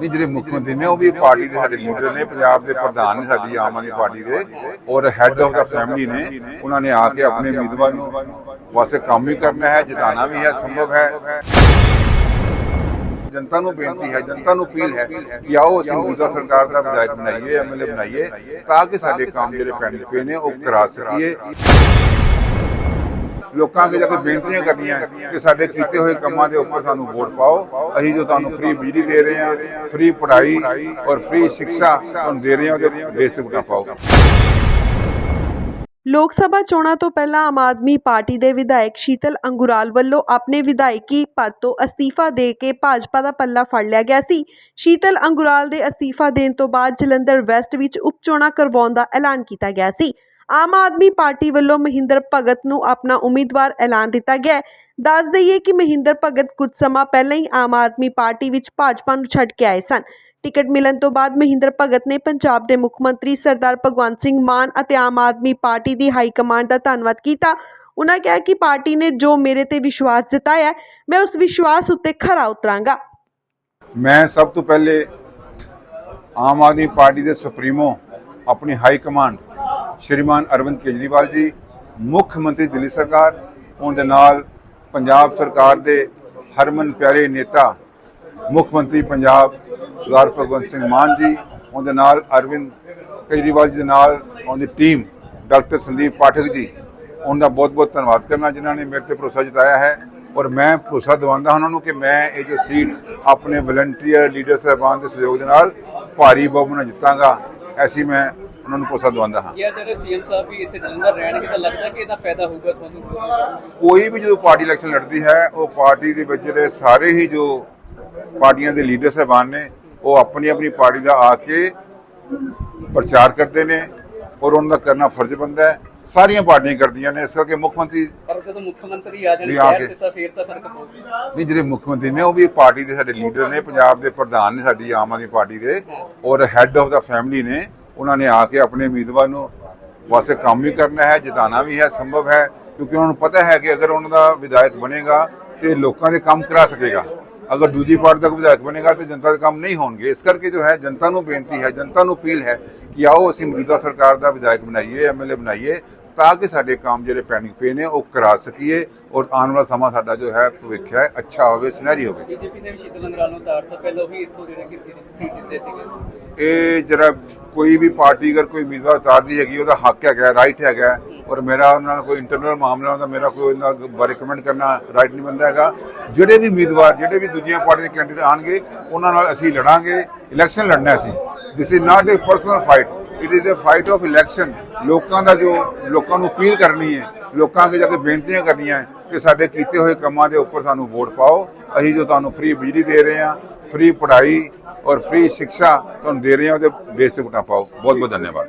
ਨਹੀਂ ਜਿਹੜੇ ਮੁੱਖ ਮੰਤਰੀ ਨੇ, ਉਹ ਵੀ ਪਾਰਟੀ ਦੇ ਸਾਡੇ ਲੀਡਰ ਨੇ, ਪੰਜਾਬ ਦੇ ਪ੍ਰਧਾਨ ਨੇ ਸਾਡੀ ਆਮ ਆਦਮੀ ਪਾਰਟੀ ਦੇ, ਔਰ ਹੈੱਡ ਆਫ ਦਾ ਫੈਮਿਲੀ ਨੇ, ਉਹਨਾਂ ਨੇ ਆ ਕੇ ਆਪਣੇ ਉਮੀਦਵਾਰ ਨੂੰ ਵਾਸਤੇ ਕੰਮ ਵੀ ਕਰਨਾ ਹੈ ਜਿਤਾਣਾ ਵੀ ਹੈ, ਸੰਭਵ ਹੈ। ਜਨਤਾ ਨੂੰ ਬੇਨਤੀ ਹੈ, ਜਨਤਾ ਨੂੰ ਅਪੀਲ ਹੈ ਕਿ ਆਓ, ਅਸੀਂ ਮੌਜੂਦਾ ਸਰਕਾਰ ਦਾ ਵਿਧਾਇਕ ਬਣਾਈਏ ਐਮਐਲਏ ਬਣਾਈਏ, ਤਾਂ ਕਿ ਸਾਡੇ ਕੰਮ ਜਿਹੜੇ ਪੈਂਡਿੰਗ ਪਏ ਨੇ, ਉਹ ਕਰਾ ਸਕੀਏ। ਲੋਕਾਂ ਅੱਗੇ ਜਾ ਕੇ ਬੇਨਤੀਆਂ ਕਰਨੀਆਂ ਕਿ ਸਾਡੇ ਕੀਤੇ ਹੋਏ ਕੰਮਾਂ ਦੇ ਉੱਪਰ ਸਾਨੂੰ ਵੋਟ ਪਾਓ। ਅਸੀਂ ਜੋ ਤੁਹਾਨੂੰ ਫ੍ਰੀ ਬਿਜਲੀ ਦੇ ਰਹੇ ਹਾਂ ਫ੍ਰੀ ਪੜ੍ਹਾਈ ਔਰ ਫ੍ਰੀ ਸਿੱਖਿਆ ਤੁਹਾਨੂੰ ਦੇ ਰਹੇ ਹਾਂ, ਉਹਦੇ ਬੇਸ ਤੇ ਵੋਟਾਂ ਪਾਓ। ਲੋਕ ਸਭਾ ਚੋਣਾਂ ਤੋਂ ਪਹਿਲਾਂ ਆਮ ਆਦਮੀ ਪਾਰਟੀ ਦੇ ਵਿਧਾਇਕ ਸ਼ੀਤਲ ਅੰਗੁਰਾਲ ਵੱਲੋਂ ਆਪਣੇ ਵਿਧਾਇਕੀ ਪਦ ਤੋਂ ਅਸਤੀਫਾ ਦੇ ਕੇ ਭਾਜਪਾ ਦਾ ਪੱਲਾ ਫੜ ਲਿਆ ਗਿਆ ਸੀ। ਸ਼ੀਤਲ ਅੰਗੁਰਾਲ ਦੇ ਅਸਤੀਫਾ ਦੇਣ ਤੋਂ ਬਾਅਦ ਜਲੰਧਰ ਵੈਸਟ ਵਿੱਚ ਉਪਚੋਣਾਂ ਕਰਵਾਉਣ ਦਾ ਐਲਾਨ ਕੀਤਾ ਗਿਆ ਸੀ। ਆਮ ਆਦਮੀ ਪਾਰਟੀ ਵੱਲੋਂ ਮਹਿੰਦਰ ਭਗਤ ਨੂੰ ਆਪਣਾ ਉਮੀਦਵਾਰ ਐਲਾਨ ਦਿੱਤਾ ਗਿਆ ਦੱਸ ਦਈਏ ਕਿ ਮਹਿੰਦਰ ਭਗਤ ਕੁਝ ਸਮਾਂ ਪਹਿਲਾਂ ਹੀ ਆਮ ਆਦਮੀ ਪਾਰਟੀ ਵਿੱਚ ਭਾਜਪਾ ਨੂੰ ਛੱਡ ਕੇ ਆਏ ਸਨ। ਟਿਕਟ ਮਿਲਣ ਤੋਂ ਬਾਅਦ ਮਹਿੰਦਰ ਭਗਤ ਨੇ ਪੰਜਾਬ ਦੇ ਮੁੱਖ ਮੰਤਰੀ ਸਰਦਾਰ ਭਗਵੰਤ ਸਿੰਘ ਮਾਨ ਅਤੇ ਆਮ ਆਦਮੀ ਪਾਰਟੀ ਦੀ ਹਾਈ ਕਮਾਂਡ ਦਾ ਧੰਨਵਾਦ ਕੀਤਾ। ਉਨ੍ਹਾਂ ਕਿਹਾ ਕਿ ਪਾਰਟੀ ਨੇ ਜੋ ਮੇਰੇ ਤੇ ਵਿਸ਼ਵਾਸ ਜਤਾਇਆ, ਮੈਂ ਉਸ ਵਿਸ਼ਵਾਸ ਉੱਤੇ ਖਰਾ ਉਤਰਾਂਗਾ। ਮੈਂ ਸਭ ਤੋਂ ਪਹਿਲੇ ਆਮ ਆਦਮੀ ਪਾਰਟੀ ਦੇ ਸੁਪਰੀਮੋ ਆਪਣੀ ਹਾਈ ਕਮਾਂਡ ਸ਼੍ਰੀਮਾਨ ਅਰਵਿੰਦ ਕੇਜਰੀਵਾਲ ਜੀ, ਮੁੱਖ ਮੰਤਰੀ ਦਿੱਲੀ ਸਰਕਾਰ ਉਹਨਾਂ ਦੇ ਨਾਲ ਪੰਜਾਬ ਸਰਕਾਰ ਦੇ ਹਰਮਨ ਪਿਆਰੇ ਨੇਤਾ, ਮੁੱਖ ਮੰਤਰੀ ਪੰਜਾਬ ਸਰਦਾਰ ਭਗਵੰਤ ਸਿੰਘ ਮਾਨ ਜੀ ਉਹਨਾਂ ਦੇ ਨਾਲ ਅਰਵਿੰਦ ਕੇਜਰੀਵਾਲ ਜੀ ਦੇ ਨਾਲ ਉਹਨਾਂ ਦੀ ਟੀਮ ਡਾਕਟਰ ਸੰਦੀਪ ਪਾਠਕ ਜੀ, ਉਹਨਾਂ ਦਾ ਬਹੁਤ-ਬਹੁਤ ਧੰਨਵਾਦ ਕਰਨਾ ਜਿਨ੍ਹਾਂ ਨੇ ਮੇਰੇ ਤੇ ਭਰੋਸਾ ਜਤਾਇਆ ਹੈ। ਔਰ ਮੈਂ ਭਰੋਸਾ ਦਿਵਾਉਂਦਾ ਉਹਨਾਂ ਨੂੰ ਕਿ ਮੈਂ ਇਹ ਜੋ ਸੀਟ ਆਪਣੇ ਵਲੰਟੀਅਰ ਲੀਡਰ ਸਾਹਿਬਾਨ ਦੇ ਸਹਿਯੋਗ ਦੇ ਨਾਲ ਭਾਰੀ ਬਹੁਮਤ ਨਾਲ ਜਿੱਤਾਂਗਾ, ਐਸੀ ਮੈਂ ਉਹਨਾਂ ਨੂੰ ਭਰੋਸਾ ਦਿਵਾਉਂਦਾ ਹਾਂ। ਜਾਂ ਜਿਹੜੇ ਸੀਐਮ ਸਾਹਿਬ ਵੀ ਇੱਥੇ ਜਲੰਧਰ ਰਹਿਣਗੇ ਤਾਂ ਲੱਗਦਾ ਕਿ ਇਹਦਾ ਫਾਇਦਾ ਹੋਊਗਾ ਤੁਹਾਨੂੰ? ਕੋਈ ਵੀ ਜਦੋਂ ਪਾਰਟੀ ਇਲੈਕਸ਼ਨ ਲੜਦੀ ਹੈ ਉਹ ਪਾਰਟੀ ਦੇ ਵਿੱਚ ਦੇ ਸਾਰੇ ਹੀ ਜੋ ਪਾਰਟੀਆਂ ਦੇ ਲੀਡਰ ਸਾਹਿਬਾਨ ਨੇ ਉਹ ਆਪਣੀ ਆਪਣੀ ਪਾਰਟੀ ਦਾ ਆ ਕੇ ਪ੍ਰਚਾਰ ਕਰਦੇ ਨੇ ਔਰ ਉਹਨਾਂ ਦਾ ਕਰਨਾ ਫਰਜ਼ ਬੰਦਾ ਹੈ। ਸਾਰੀਆਂ ਪਾਰਟੀਆਂ ਕਰਦੀਆਂ ਨੇ ਇਸ ਕਰਕੇ ਮੁੱਖ ਮੰਤਰੀ ਪਰ ਜਦੋਂ ਮੁੱਖ ਮੰਤਰੀ ਆ ਜਾਣ ਤਾਂ ਫੇਰ ਤਾਂ ਫ਼ਰਕ ਪਊਗਾ। ਨਹੀਂ ਜਿਹੜੇ ਮੁੱਖ ਮੰਤਰੀ ਨੇ ਉਹ ਵੀ ਪਾਰਟੀ ਦੇ ਸਾਡੇ ਲੀਡਰ ਨੇ ਪੰਜਾਬ ਦੇ ਪ੍ਰਧਾਨ ਨੇ ਸਾਡੀ ਆਮ ਆਦਮੀ ਪਾਰਟੀ ਦੇ ਔਰ ਹੈੱਡ ਆਫ ਦਾ ਫੈਮਿਲੀ ਨੇ। ਉਹਨਾਂ ਨੇ ਆ ਕੇ ਆਪਣੇ ਉਮੀਦਵਾਰ ਨੂੰ ਵਾਸਤੇ ਕੰਮ ਵੀ ਕਰਨਾ ਹੈ ਜਿਤਾਣਾ ਵੀ ਹੈ ਸੰਭਵ ਹੈ ਕਿਉਂਕਿ ਉਹਨਾਂ ਨੂੰ ਪਤਾ ਹੈ ਕਿ ਅਗਰ ਉਹਨਾਂ ਦਾ ਵਿਧਾਇਕ ਬਣੇਗਾ ਤੇ ਲੋਕਾਂ ਦੇ ਕੰਮ ਕਰਾ ਸਕੇਗਾ। ਅਗਰ ਦੂਜੀ ਪਾਰਟੀ ਦਾ ਵਿਧਾਇਕ ਬਣੇਗਾ ਤੇ ਜਨਤਾ ਦੇ ਕੰਮ ਨਹੀਂ ਹੋਣਗੇ। ਇਸ ਕਰਕੇ ਜੋ ਹੈ ਜਨਤਾ ਨੂੰ ਬੇਨਤੀ ਹੈ ਜਨਤਾ ਨੂੰ ਅਪੀਲ ਹੈ ਕਿ ਆਓ ਅਸੀਂ ਮੌਜੂਦਾ ਸਰਕਾਰ ਦਾ ਵਿਧਾਇਕ ਬਣਾਈਏ ਐਮਐਲਏ ਬਣਾਈਏ ਤਾਂ ਕਿ ਸਾਡੇ ਕੰਮ ਜਿਹੜੇ ਪੈਂਡਿੰਗ ਪਏ ਨੇ ਉਹ ਕਰਾ ਸਕੀਏ ਔਰ ਆਉਣ ਵਾਲਾ ਸਮਾਂ ਸਾਡਾ ਜੋ ਹੈ ਭਵਿੱਖ ਹੈ ਅੱਛਾ ਹੋਵੇ ਸੁਨਹਿਰੀ ਹੋਵੇ। ਬੀਜੇਪੀ ਨੇ ਵੀ ਸ਼ੀਤਲ ਅੰਗਰਾਲ ਨੂੰ ਉਤਾਰਤਾ ਪਹਿਲਾਂ ਵੀ ਇੱਥੋਂ ਜਿਹੜੇ ਕਿ ਸੀਟ ਜਿੱਤੇ ਸੀਗੇ। ਇਹ ਜਿਹੜਾ ਕੋਈ ਵੀ ਪਾਰਟੀ ਅਗਰ ਕੋਈ ਉਮੀਦਵਾਰ ਉਤਾਰਦੀ ਹੈਗੀ, ਉਹਦਾ ਹੱਕ ਹੈਗਾ ਰਾਈਟ ਹੈਗਾ, ਔਰ ਮੇਰਾ ਉਹਨਾਂ ਨਾਲ ਕੋਈ ਇੰਟਰਨਲ ਮਾਮਲਾ ਹੁੰਦਾ, ਮੇਰਾ ਕੋਈ ਉਹਨਾਂ ਬਾਰੇ ਕਮੈਂਟ ਕਰਨਾ ਰਾਈਟ ਨਹੀਂ ਬੰਦਾ ਹੈਗਾ। ਜਿਹੜੇ ਵੀ ਉਮੀਦਵਾਰ, ਜਿਹੜੇ ਵੀ ਦੂਜੀਆਂ ਪਾਰਟੀ ਦੇ ਕੈਂਡੀਡੇਟ ਆਣਗੇ ਉਹਨਾਂ ਨਾਲ ਅਸੀਂ ਲੜਾਂਗੇ ਇਲੈਕਸ਼ਨ ਲੜਨਾ ਅਸੀਂ। This is not a personal fight it is a fight of election ਲੋਕਾਂ ਦਾ ਜੋ, ਲੋਕਾਂ ਨੂੰ ਅਪੀਲ ਕਰਨੀ ਹੈ, ਲੋਕਾਂ ਅੱਗੇ ਜਾ ਕੇ ਬੇਨਤੀਆਂ ਕਰਨੀਆਂ ਕਿ ਸਾਡੇ ਕੀਤੇ ਹੋਏ ਕੰਮਾਂ ਦੇ ਉੱਪਰ ਸਾਨੂੰ ਵੋਟ ਪਾਓ। ਅਸੀਂ ਜੋ ਤੁਹਾਨੂੰ ਫ੍ਰੀ ਬਿਜਲੀ ਦੇ ਰਹੇ ਹਾਂ ਫ੍ਰੀ ਪੜ੍ਹਾਈ ਔਰ ਫ੍ਰੀ ਸਿੱਖਿਆ ਤੁਹਾਨੂੰ ਦੇ ਰਹੇ ਹਾਂ, ਉਹਦੇ ਬੇਸ ਤੇ ਵੋਟਾਂ ਪਾਓ ਬਹੁਤ ਬਹੁਤ ਧੰਨਵਾਦ।